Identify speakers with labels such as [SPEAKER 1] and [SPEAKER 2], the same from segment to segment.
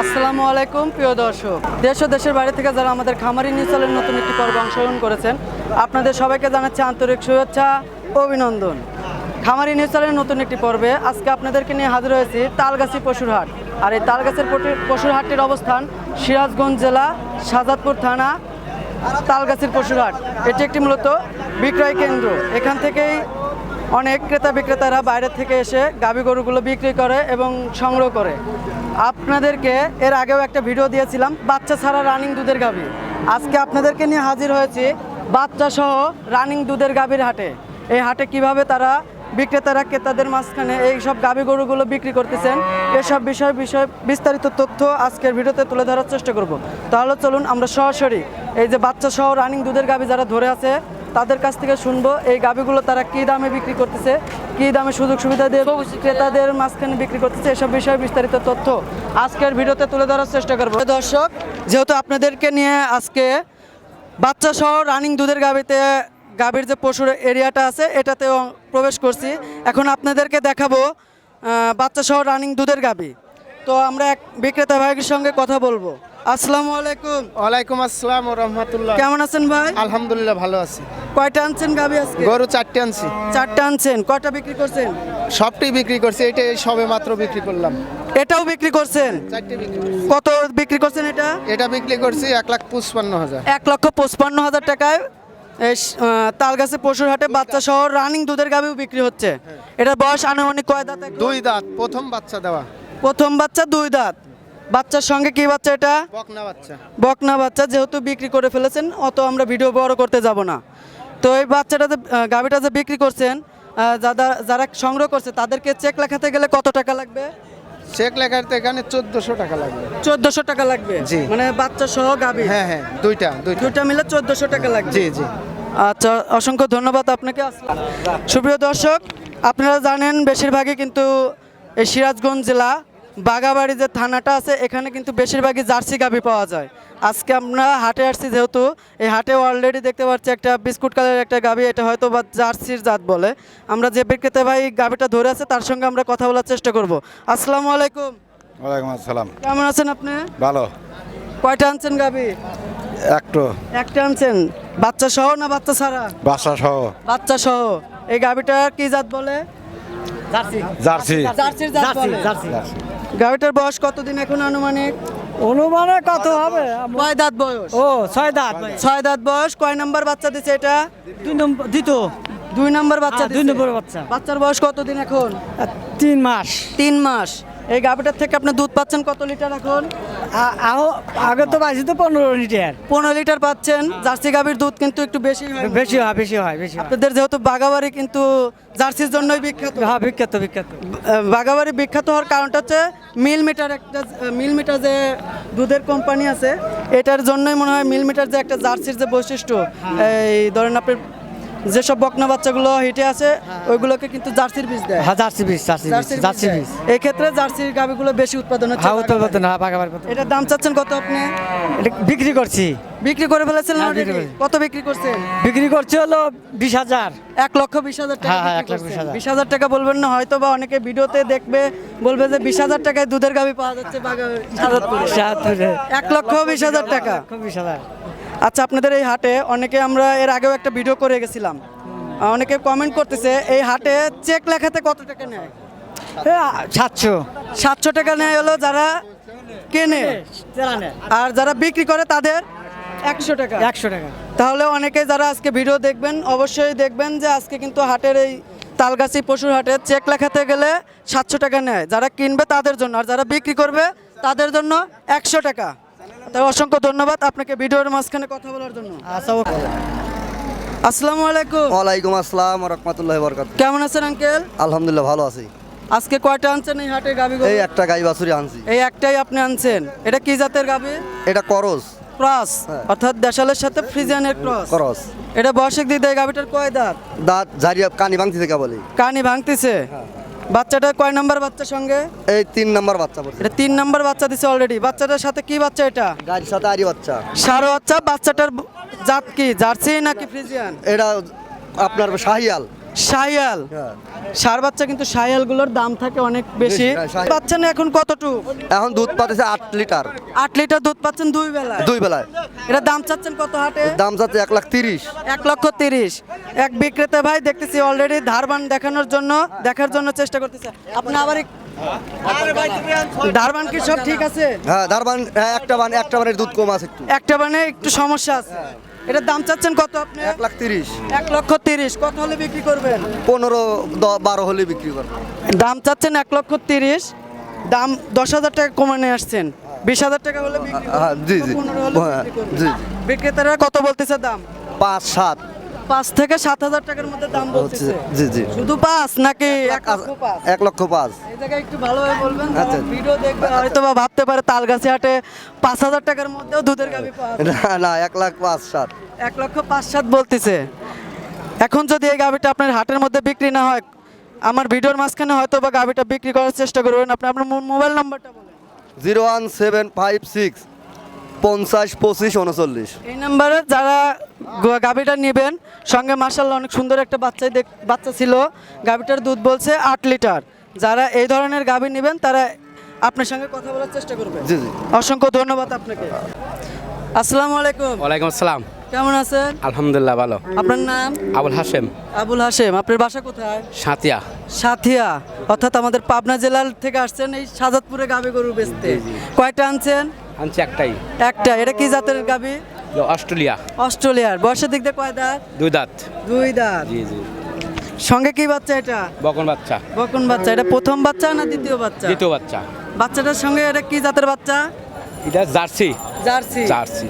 [SPEAKER 1] আসসালামু আলাইকুম, প্রিয় দর্শক। দেশ ও দেশের বাইরে থেকে যারা আমাদের খামারি নিউজ চ্যানেলের নতুন একটি পর্ব অংশগ্রহণ করেছেন, আপনাদের সবাইকে জানাচ্ছি আন্তরিক শুভেচ্ছা, অভিনন্দন। খামারি নিউজ নতুন একটি পর্বে আজকে আপনাদেরকে নিয়ে হাজির হয়েছি তালগাছি পশুর হাট আর এই তালগাছের পটি- পশুর হাটটির অবস্থান সিরাজগঞ্জ জেলা, শাহজাদপুর থানা, তালগাছির পশুর হাট এটি একটি মূলত বিক্রয় কেন্দ্র। এখান থেকেই অনেক ক্রেতা বিক্রেতারা বাইরে থেকে এসে গাভী গরুগুলো বিক্রি করে এবং সংগ্রহ করে। আপনাদেরকে এর আগেও একটা ভিডিও দিয়েছিলাম, বাচ্চা ছাড়া রানিং দুধের গাভী আজকে আপনাদেরকে নিয়ে হাজির হয়েছি বাচ্চা সহ রানিং দুধের গাভীর হাটে। এই হাটে কীভাবে তারা বিক্রেতারা, ক্রেতাদের মাঝখানে এই সব গাভী গরুগুলো বিক্রি করতেছেন, এসব বিষয় বিষয় বিস্তারিত তথ্য আজকের ভিডিওতে তুলে ধরার চেষ্টা করব। তাহলে চলুন আমরা সরাসরি এই যে বাচ্চা সহ রানিং দুধের গাভী যারা ধরে আছে তাদের কাছ থেকে শুনব এই গাভীগুলো তারা কী দামে বিক্রি করতেছে কী দামে সুযোগ সুবিধা দিয়ে ক্রেতাদের মাঝখানে বিক্রি করতেছে এসব বিষয়ে বিস্তারিত তথ্য আজকের ভিডিওতে তুলে ধরার চেষ্টা করব। দর্শক যেহেতু আপনাদেরকে নিয়ে আজকে বাচ্চা সহ রানিং দুধের গাভীতে গাভীর যে পশুর এরিয়াটা আছে এটাতেও প্রবেশ করছি। এখন আপনাদেরকে দেখাবো আহ, বাচ্চা সহ রানিং দুধের গাভী। তো আমরা এক বিক্রেতা ভাইয়ের সঙ্গে কথা বলব। আসসালামু আলাইকুম।
[SPEAKER 2] ওয়ালাইকুম আসসালাম ও রহমতুল্লাহ।
[SPEAKER 1] কেমন আছেন ভাই?
[SPEAKER 2] আলহামদুলিল্লাহ ভালো আছি।
[SPEAKER 1] কয়টা আনছেন গাভী আজকে?
[SPEAKER 2] গরু চারটে আনছি।
[SPEAKER 1] চারটা আনছেন কয়টা বিক্রি করছেন?
[SPEAKER 2] সবটি বিক্রি করছি এটা সবে মাত্র বিক্রি করলাম।
[SPEAKER 1] এটাও বিক্রি করছেন?
[SPEAKER 2] চারটে বিক্রি করছি।
[SPEAKER 1] কত বিক্রি করছেন এটা?
[SPEAKER 2] এটা বিক্রি করছি এক লাখ পঁচপান্ন হাজার।
[SPEAKER 1] এক লক্ষ পঁচপান্ন হাজার টাকায় এই স- আহ, তালগাছে পশুর হাটে বাচ্চা সহ রানিং দুধের গাভিও বিক্রি হচ্ছে। এটার বয়স আনুমানিক কয় দাঁত এখন?
[SPEAKER 2] দুই দাঁত প্রথম বাচ্চা দেওয়া।
[SPEAKER 1] প্রথম বাচ্চা দুই দাঁত। বাচ্চার সঙ্গে কি বাচ্চা এটা?
[SPEAKER 2] বকনা বাচ্চা।
[SPEAKER 1] বকনা বাচ্চা যেহেতু বিক্রি করে ফেলেছেন অত আমরা ভিডিও বড় করতে যাব না। তো এই বাচ্চাটা যে গাভিটা যে বিক্রি করছেন যারা যারা সংগ্রহ করছে তাদেরকে চেক লেখাতে গেলে কত টাকা লাগবে?
[SPEAKER 2] চেক লেখাতে এখানে চোদ্দশো টাকা লাগবে।
[SPEAKER 1] চোদ্দশো টাকা লাগবে?
[SPEAKER 2] জি।
[SPEAKER 1] মানে বাচ্চা সহ গাভি?
[SPEAKER 2] হ্যাঁ হ্যাঁ দুইটা। দুইটা
[SPEAKER 1] মিলে চোদ্দশো টাকা লাগবে?
[SPEAKER 2] জি জি।
[SPEAKER 1] আচ্ছা অসংখ্য ধন্যবাদ আপনাকে। সুপ্রিয় দর্শক আপনারা জানেন বেশিরভাগই কিন্তু এই সিরাজগঞ্জ জেলা বাগাবাড়ি যে থানাটা আছে এখানে কিন্তু বেশিরভাগই জার্সি গাভি পাওয়া যায়। আজকে আমরা হাটে আসছি যেহেতু এই হাটে অলরেডি দেখতে পাচ্ছি একটা বিস্কুট কালারের একটা গাভি এটা হয়তো বা জার্সির জাত বলে। আমরা যে বিক্রেতা ভাই গাভিটা ধরে আছে তার সঙ্গে আমরা কথা বলার চেষ্টা করব। আসসালামু আলাইকুম।
[SPEAKER 3] ওয়ালাইকুম আসসালাম।
[SPEAKER 1] কেমন আছেন আপনি?
[SPEAKER 3] ভালো।
[SPEAKER 1] কয়টা আনছেন গাভি?
[SPEAKER 3] একটু।
[SPEAKER 1] একটা আনছেন। বাচ্চা সহ না বাচ্চা ছাড়া?
[SPEAKER 3] বাসা সহ।
[SPEAKER 1] বাচ্চা সহ। এই গাভিটা কি জাত বলে?
[SPEAKER 3] জার্সি।
[SPEAKER 1] জার্সির জাত বলে। গাভিটার বয়স কতদিন এখন আনুমানিক?
[SPEAKER 4] অনুমানে কত হবে?
[SPEAKER 1] ছয় দাঁত বয়স?
[SPEAKER 4] ও ছয় দাঁত
[SPEAKER 1] ছয় দাঁত বয়স কয় নাম্বার বাচ্চা দিচ্ছে এটা?
[SPEAKER 4] দুই নম্বর দ্বিতীয়।
[SPEAKER 1] দুই নম্বর বাচ্চা
[SPEAKER 4] হ্যাঁ, দুই নম্বর বাচ্চা।
[SPEAKER 1] বাচ্চার বয়স কতদিন এখন?
[SPEAKER 4] তিন মাস।
[SPEAKER 1] তিন মাস। এই গাভিটার থেকে আপনি দুধ পাচ্ছেন কত লিটার এখন?
[SPEAKER 4] আগে তো পাইছি তো পনেরো লিটার।
[SPEAKER 1] পনেরো লিটার পাচ্ছেন। জার্সি গাভির দুধ কিন্তু একটু বেশি হয়
[SPEAKER 4] বেশি হয় বেশি হয় বেশি
[SPEAKER 1] আপনাদের যেহেতু বাগাবাড়ি কিন্তু জার্সির জন্যই বিখ্যাত।
[SPEAKER 4] হ্যাঁ বিখ্যাত বিখ্যাত।
[SPEAKER 1] বাগাবাড়ি বিখ্যাত হওয়ার কারণটা হচ্ছে মিল মিটার একটা মিল মিটার যে দুধের কোম্পানি আছে এটার জন্যই মনে হয় মিল মিটার যে একটা জার্সির যে বৈশিষ্ট্য এই ধরেন আপনি যেসব বকনা বাচ্চাগুলো হিটে আছে ওইগুলোকে কিন্তু জার্সির বীজ দেয়।
[SPEAKER 4] হ্যাঁ জার্সি বিষ জার্সি
[SPEAKER 1] জার্সির
[SPEAKER 4] জার্সি
[SPEAKER 1] বীজ। এই ক্ষেত্রে জার্সির গাভিগুলো বেশি উৎপাদন হচ্ছে
[SPEAKER 4] হ্যাঁ উৎপাদন হ্যাঁ কত
[SPEAKER 1] দাম চাচ্ছেন কত আপনি?
[SPEAKER 4] এটা বিক্রি করছি।
[SPEAKER 1] বিক্রি করে ফেলেছেন
[SPEAKER 4] হ্যাঁ,
[SPEAKER 1] already?
[SPEAKER 4] বিক্রি করেছি।
[SPEAKER 1] কত বিক্রি করছেন?
[SPEAKER 4] বিক্রি করছি হলো বিশ হাজার।
[SPEAKER 1] এক লক্ষ বিশ হাজার টাকা
[SPEAKER 4] হ্যাঁ, বিশ হাজার।
[SPEAKER 1] টাকা বলবেন না হয়তো বা অনেকে ভিডিওতে দেখবে বলবে যে বিশ হাজার টাকায় দুধের গাভি পাওয়া যাচ্ছে এক লক্ষ বিশ হাজার টাকা।
[SPEAKER 4] বিশ হাজার।
[SPEAKER 1] আচ্ছা আপনাদের এই হাটে অনেকে আমরা এর আগেও একটা ভিডিও করে গেছিলাম। অনেকে কমেন্ট করতেছে এই হাটে চেক লেখাতে কত টাকা নেয়?
[SPEAKER 4] সাতশো।
[SPEAKER 1] সাতশো টাকা নেয় হলো যারা কেনে। আর যারা বিক্রি করে তাদের একশো টাকা।
[SPEAKER 4] একশো টাকা।
[SPEAKER 1] তাহলে অনেকে যারা আজকে ভিডিও দেখবেন অবশ্যই দেখবেন যে আজকে কিন্তু হাটের এই তালগাছি পশুর হাটে চেক লেখাতে গেলে সাতশো টাকা নেয়। যারা কিনবে তাদের জন্য আর যারা বিক্রি করবে তাদের জন্য একশো টাকা। তাই অসংখ্য ধন্যবাদ আপনাকে ভিডিওর মাঝখানে কথা বলার জন্য।
[SPEAKER 4] আচ্ছা
[SPEAKER 1] আসসালামু আলাইকুম।
[SPEAKER 5] ওয়ালাইকুম আসসালাম রহমতুল্লাহ বরকাত
[SPEAKER 1] কেমন আছেন আঙ্কেল?
[SPEAKER 5] আলহামদুলিল্লাহ ভালো আছি।
[SPEAKER 1] আজকে কয়টা আনছেন এই হাটে গাবি
[SPEAKER 5] এই একটা গাই বাছুরি আনছি।
[SPEAKER 1] এই একটাই আপনি আনছেন। এটা কি জাতের গাবি
[SPEAKER 5] এটা করস।
[SPEAKER 1] ক্রস।
[SPEAKER 5] হ্যাঁ।
[SPEAKER 1] অর্থাৎ দেশালের সাথে ফ্রিজিয়ানের ক্রস।
[SPEAKER 5] করস।
[SPEAKER 1] এটা বয়সিক দিক দেয় গাবিটার কয় দাঁত?
[SPEAKER 5] দাঁত ঝাড়িয়া কানি ভাঙতি থেকে বলি
[SPEAKER 1] কানি ভাঙতেছে? বাচ্চাটা কয় নাম্বার বাচ্চার সঙ্গে?
[SPEAKER 5] এই তিন নম্বর বাচ্চা পড়ছে
[SPEAKER 1] এটা তিন নাম্বার বাচ্চা দিছে অলরেডি বাচ্চাটার সাথে কি বাচ্চা এটা?
[SPEAKER 5] গাড়ির সাথে আরি বাচ্চা।
[SPEAKER 1] সারো বাচ্চা বাচ্চাটার জাত কি জার্সি নাকি ফ্রিজিয়ান?
[SPEAKER 5] এটা আপনার শাহিয়াল।
[SPEAKER 1] শাহিয়াল
[SPEAKER 5] হ্যাঁ।
[SPEAKER 1] সার বাচ্চা কিন্তু শাহিয়ালগুলোর দাম থাকে অনেক বেশি।
[SPEAKER 5] হ্যাঁ,
[SPEAKER 1] পাচ্ছেন এখন কতটুক?
[SPEAKER 5] এখন দুধ পাতেছে আট লিটার।
[SPEAKER 1] আট লিটার দুধ পাচ্ছেন দুই বেলায়।
[SPEAKER 5] দুই বেলায়।
[SPEAKER 1] এটা দাম চাচ্ছেন কত হাটে?
[SPEAKER 5] দাম যাচ্ছে এক লাখ তিরিশ।
[SPEAKER 1] এক লক্ষ তিরিশ। এক বিক্রেতা ভাই দেখতেছি অলরেডি ধারবান দেখানোর জন্য দেখার জন্য চেষ্টা করতেছে। আপনি আবার ধারবান কি সব ঠিক আছে?
[SPEAKER 5] হ্যাঁ ধারবান হ্যাঁ একটা বান একটা বানের দুধ কম আছে একটু।
[SPEAKER 1] একটা মানে একটু সমস্যা আছে। এটার দাম চাচ্ছেন কত আপনি?
[SPEAKER 5] এক লাখ তিরিশ।
[SPEAKER 1] এক লক্ষ তিরিশ। কত হলে বিক্রি করবেন?
[SPEAKER 5] পনেরো বারো হলে বিক্রি করবেন
[SPEAKER 1] দাম চাচ্ছেন এক লক্ষ তিরিশ। দাম দশ হাজার টাকা কমে নিয়ে আসছেন। বিশ হাজার টাকা হলে বিক্রি।
[SPEAKER 5] হ্যাঁ, জি। জি।
[SPEAKER 1] বিক্রেতারা কত বলতেছে দাম?
[SPEAKER 5] পাঁচ সাত।
[SPEAKER 1] পাঁচ থেকে সাত হাজার টাকার মধ্যে দাম বলতেছে।
[SPEAKER 5] জি জি।
[SPEAKER 1] শুধু পাঁচ নাকি এক লক্ষ পাঁচ? এই জায়গায় একটু ভালোভাবে বলবেন
[SPEAKER 5] আচ্ছা।
[SPEAKER 1] ভিডিও দেখবে হয়তো বা ভাবতে পারে তালগাছি হাটে পাঁচ হাজার টাকার মধ্যেও দুধের গাভি পাওয়া
[SPEAKER 5] না না এক লাখ পাঁচ সাত।
[SPEAKER 1] এক লক্ষ পাঁচ সাত বলতেছে। এখন যদি এই গাভিটা আপনার হাটের মধ্যে বিক্রি না হয় আমার ভিডিওর মাঝখানে হয়তো বা গাভিটা বিক্রি করার চেষ্টা করবেন। আপনি আপনার মোবাইল নাম্বারটা বলেন।
[SPEAKER 5] Zero one seven five six পঞ্চাশ পঁচিশ উনচল্লিশ।
[SPEAKER 1] এই নাম্বারে যারা গাভিটা নেবেন সঙ্গে মার্শাল্লাহ অনেক সুন্দর একটা বাচ্চা দেখ- বাচ্চা ছিল। গাভিটার দুধ বলছে আট লিটার। যারা এই ধরনের গাভি নেবেন তারা আপনার সঙ্গে কথা বলার চেষ্টা করবেন
[SPEAKER 5] জি জি।
[SPEAKER 1] অসংখ্য ধন্যবাদ আপনাকে। আসসালামু আলাইকুম।
[SPEAKER 6] ওয়ালাইকুম আসসালাম।
[SPEAKER 1] কেমন আছেন?
[SPEAKER 6] আলহামদুলিল্লাহ ভালো।
[SPEAKER 1] আপনার নাম?
[SPEAKER 6] আবুল হাসেম
[SPEAKER 1] আবুল হাশেম। আপনার বাসা কোথায়?
[SPEAKER 6] সাতিয়া।
[SPEAKER 1] সাথিয়া অর্থাৎ আমাদের পাবনা জেলার থেকে আসছেন এই সাজাদপুরে গাভি গরু বেচতে। কয়টা আনছেন?
[SPEAKER 6] আনছি একটাই।
[SPEAKER 1] একটা এটা কি জাতের
[SPEAKER 6] যে অস্ট্রেলিয়া।
[SPEAKER 1] অস্ট্রেলিয়ার। বয়সের দিক দিয়ে কয় দাঁত?
[SPEAKER 6] দুই দাঁত।
[SPEAKER 1] দুই দাঁত।
[SPEAKER 6] জি জি।
[SPEAKER 1] সঙ্গে কি বাচ্চা এটা?
[SPEAKER 6] বকন বাচ্চা।
[SPEAKER 1] বকন বাচ্চা। এটা প্রথম বাচ্চা না দ্বিতীয় বাচ্চা?
[SPEAKER 6] দ্বিতীয় বাচ্চা।
[SPEAKER 1] বাচ্চাটার সঙ্গে এটা কি জাতের বাচ্চা?
[SPEAKER 6] এটা জার্সি।
[SPEAKER 1] জার্সি।
[SPEAKER 6] জার্সি।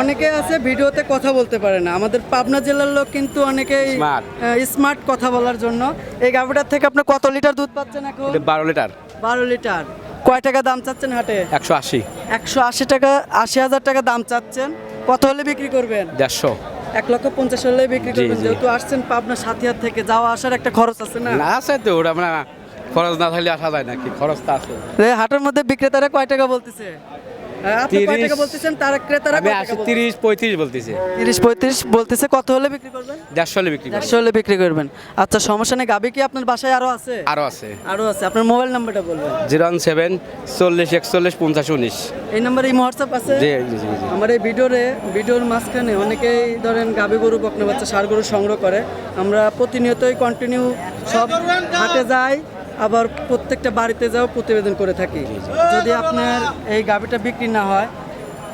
[SPEAKER 1] অনেকে আছে ভিডিওতে কথা বলতে পারে না। আমাদের পাবনা জেলার লোক কিন্তু অনেকেই. স্মার্ট। কথা বলার জন্য। এই গাভিটার থেকে আপনি কত লিটার দুধ পাচ্ছেন এখন?
[SPEAKER 6] বারো লিটার।
[SPEAKER 1] বারো লিটার। কয় টাকা দাম চাচ্ছেন হাটে?
[SPEAKER 6] একশো আশি।
[SPEAKER 1] একশো আশি টাকা আশি হাজার টাকা দাম চাচ্ছেন। কত হলে বিক্রি করবেন?
[SPEAKER 6] দেড়শো।
[SPEAKER 1] এক লক্ষ পঞ্চাশ হলে বিক্রি করবেন। যেহেতু আসছেন পাবনা সাথিয়ার থেকে যাওয়া আসার একটা খরচ আছে না?
[SPEAKER 6] না আছে তো ওটা মানে খরচ না থাকলে আসা যায় নাকি খরচ তো আছে।
[SPEAKER 1] হাটের মধ্যে বিক্রেতারা কয় টাকা বলতেছে? আপনি কয় টাকা বলতেছেন? তারা ক্রেতারা
[SPEAKER 6] আমি? তিরিশ পঁয়ত্রিশ বলতেছি।
[SPEAKER 1] তিরিশ পঁয়ত্রিশ বলতেছে কত হলে বিক্রি করবেন?
[SPEAKER 6] দেড়শো হলে বিক্রি
[SPEAKER 1] দেড়শো হলে বিক্রি করবেন। আচ্ছা সমস্যা নেই গাবি কি আপনার বাসায় আরও আছে?
[SPEAKER 6] আরও আছে।
[SPEAKER 1] আরও আছে আপনার মোবাইল নাম্বারটা বলবেন।
[SPEAKER 6] জিরো ওয়ান সেভেন চল্লিশ একচল্লিশ পঞ্চাশ উনিশ।
[SPEAKER 1] এই নাম্বারে এই হোয়াটসঅ্যাপ আছে?
[SPEAKER 6] জি জি জি জি।
[SPEAKER 1] আমার এই ভিডিওরে ভিডিওর মাঝখানে অনেকেই ধরেন গাভী গরু বকনা বাচ্চা সার গরু সংগ্রহ করে। আমরা প্রতিনিয়তই কন্টিনিউ সব হাটে যাই। আবার প্রত্যেকটা বাড়িতে যাও প্রতিবেদন করে থাকি। যদি আপনার এই গাভীটা বিক্রি না হয়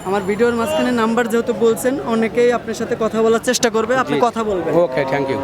[SPEAKER 1] আমার ভিডিওর মাঝখানে নাম্বার যেহেতু বলছেন অনেকেই আপনার সাথে কথা বলার চেষ্টা করবে আপনি কথা বলবেন।
[SPEAKER 6] Okay thank you